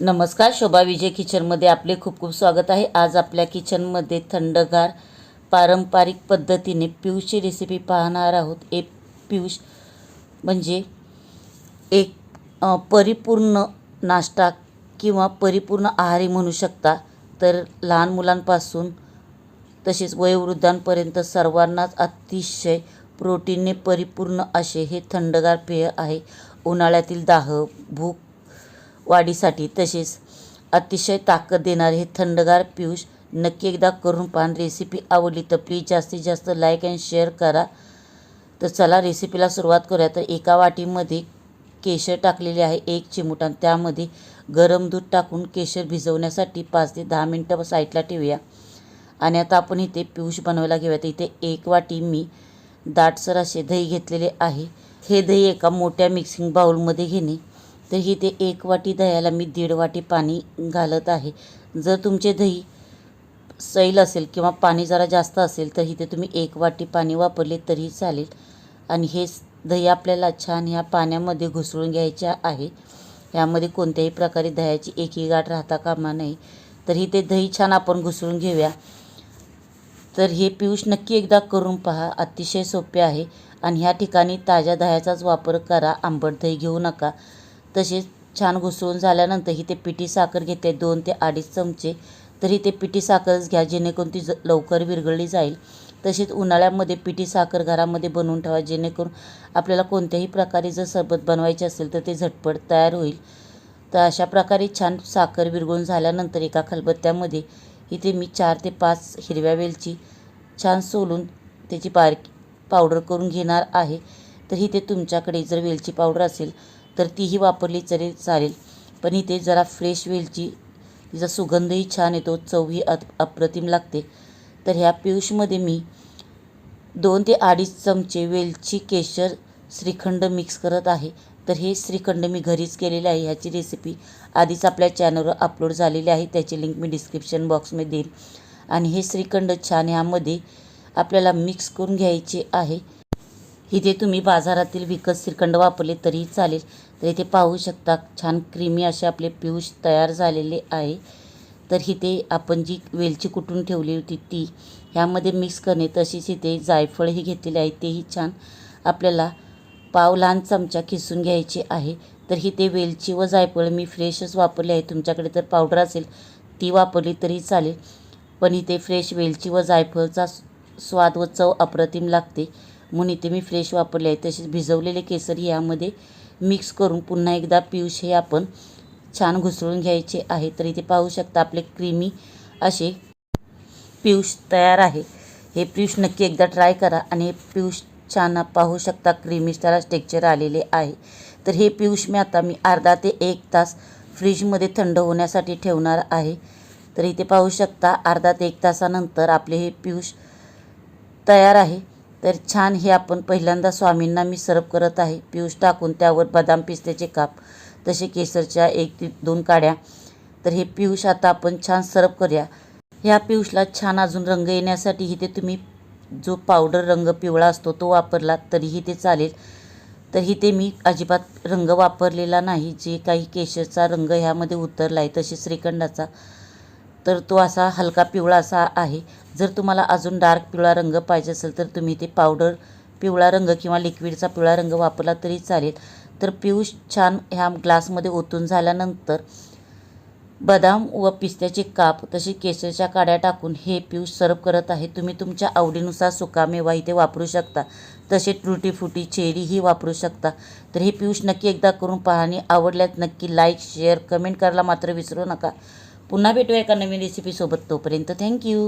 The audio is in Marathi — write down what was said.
नमस्कार शोभा विजय किचनमध्ये आपले खूप खूप स्वागत आहे. आज आपल्या किचनमध्ये थंडगार पारंपरिक पद्धतीने पियूषची रेसिपी पाहणार आहोत. एक पियूष म्हणजे एक परिपूर्ण नाश्ता किंवा परिपूर्ण आहारी म्हणू शकता. तर लहान मुलांपासून तसेच वयोवृद्धांपर्यंत सर्वांनाच अतिशय प्रोटीनने परिपूर्ण असे हे थंडगार पेय आहे. उन्हाळ्यातील दाह भूक वाढीसाठी तसेच अतिशय ताकद देणारे हे थंडगार पिऊष नक्की एकदा करून पान रेसिपी आवडली तर प्लीज जास्तीत जास्त लाईक अँड शेअर करा. तर चला रेसिपीला सुरुवात करूया. तर एका वाटीमध्ये केशर टाकलेले आहे एक चिमूट आणि त्यामध्ये गरम दूध टाकून केशर भिजवण्यासाठी पाच ते दहा मिनटं साईडला ठेवूया. आणि आता आपण इथे पियूष बनवायला घेऊया. तर इथे एक वाटी मी दाटसर असे दही घेतलेले आहे. हे दही एका मोठ्या मिक्सिंग बाउलमध्ये घेणे. तर ते एक वाटी दह्याला मी दीड वाटी पाणी घालत आहे. जर तुमचे दही सैल असेल किंवा पाणी जरा जास्त असेल तर इथे तुम्ही एक वाटी पाणी वापरले तरी चालेल. आणि हे दही आपल्याला छान ह्या पाण्यामध्ये घुसळून घ्यायचे आहे. यामध्ये कोणत्याही प्रकारे दह्याची एकही गाठ राहता कामा नये. तर ते दही छान आपण घुसळून घेऊया. तर हे पिऊष नक्की एकदा करून पहा. अतिशय सोपे आहे. आणि ह्या ठिकाणी ताज्या दह्याचाच वापर करा. आंबट दही घेऊ नका. तसेच छान घुसळून झाल्यानंतर इथे पिठी साखर घेते. दोन ते अडीच चमचे तर इथे पिठी साखरच घ्या जेणेकरून ती ज लवकर विरघळली जाईल. तसेच उन्हाळ्यामध्ये पिठी साखर घरामध्ये बनवून ठेवा जेणेकरून आपल्याला कोणत्याही प्रकारे जर सरबत बनवायचे असेल तर ते झटपट तयार होईल. तर अशा प्रकारे छान साखर विरघळून झाल्यानंतर एका खलबत्त्यामध्ये इथे मी चार ते पाच हिरव्या वेलची छान सोलून त्याची बारीक पावडर करून घेणार आहे. तर इथे तुमच्याकडे जर वेलची पावडर असेल तर तीही वापरली तरी चालेल. पण इथे जरा फ्रेश वेलची तिचा सुगंधही छान येतो चवही अत अप्रतिम लागते. तर ह्या पियूषमध्ये मी दोन ते अडीच चमचे वेलची केशर श्रीखंड मिक्स करत आहे. तर हे श्रीखंड मी घरीच केलेले आहे. ह्याची रेसिपी आधीच आपल्या चॅनलवर अपलोड झालेली आहे. त्याची लिंक मी डिस्क्रिप्शन बॉक्समध्ये देईन. आणि हे श्रीखंड छान ह्यामध्ये आपल्याला मिक्स करून घ्यायचे आहे. इथे तुम्ही बाजारातील विकत श्रीखंड वापरले तरीही चालेल. तर इथे पाहू शकता छान क्रीमी असे आपले पियूष तयार झालेले आहे. तर इथे आपण जी वेलची कुटून ठेवली होती ती ह्यामध्ये मिक्स करणे तशीच इथे जायफळही घेतलेले आहे. तेही छान आपल्याला पाव लहान चमचा खिसून घ्यायचे आहे. तर इथे वेलची व जायफळ मी फ्रेशच वापरले आहे. तुमच्याकडे तर पावडर असेल ती वापरली तरी चालेल. पण इथे फ्रेश वेलची व जायफळचा स्वाद व चव अप्रतिम लागते. म्हणून इथे मी फ्रेश वापरले आहे तसेच भिजवलेले केसरी यामध्ये मिक्स करून पुन्हा एकदा पियूष हे आपण छान घुसळून घ्यायचे आहे. तर इथे पाहू शकता आपले क्रीमी असे पियूष तयार आहे. हे पियूष नक्की एकदा ट्राय करा आणि हे पियूष छान पाहू शकता क्रीमी त्याला टेक्चर आलेले आहे. तर हे पियूष मी आता मी अर्धा ते एक तास फ्रीजमध्ये थंड होण्यासाठी ठेवणार आहे. तर इथे पाहू शकता अर्धा ते एक तासानंतर आपले हे पियूष तयार आहे. तर छान हे आपण पहिल्यांदा स्वामींना मी सर्व करत आहे. पियूष टाकून त्यावर बदाम पिस्त्याचे काप तसे केसरच्या एक ते दोन काड्या. तर हे पियूष आता आपण छान सर्व करूया. ह्या पियूषला छान अजून रंग येण्यासाठी इथे तुम्ही जो पावडर रंग पिवळा असतो तो वापरला तरीही ते चालेल. तर इथे मी अजिबात रंग वापरलेला नाही. जे काही केशरचा रंग ह्यामध्ये उतरला आहे तसेच श्रीखंडाचा. तर तो असा हलका पिवळा असा आहे. जर तुम्हाला अजून डार्क पिवळा रंग पाहिजे असेल तर तुम्ही ते पावडर पिवळा रंग किंवा लिक्विडचा पिवळा रंग वापरला तरी चालेल. तर पियूष छान ह्या ग्लासमध्ये ओतून झाल्यानंतर बदाम व पिस्त्याचे काप तसे केसरच्या काड्या टाकून हे पियूष सर्व करत आहे. तुम्ही तुमच्या आवडीनुसार सुकामेवा इथे वापरू शकता. तसे ट्रुटी फुटी चेरीही वापरू शकता. तर हे पिऊष नक्की एकदा करून पहा आणि आवडल्यास नक्की लाईक शेअर कमेंट करायला मात्र विसरू नका. पुन्हा भेटूया एका नवीन रेसिपीसोबत तोपर्यंत. थँक्यू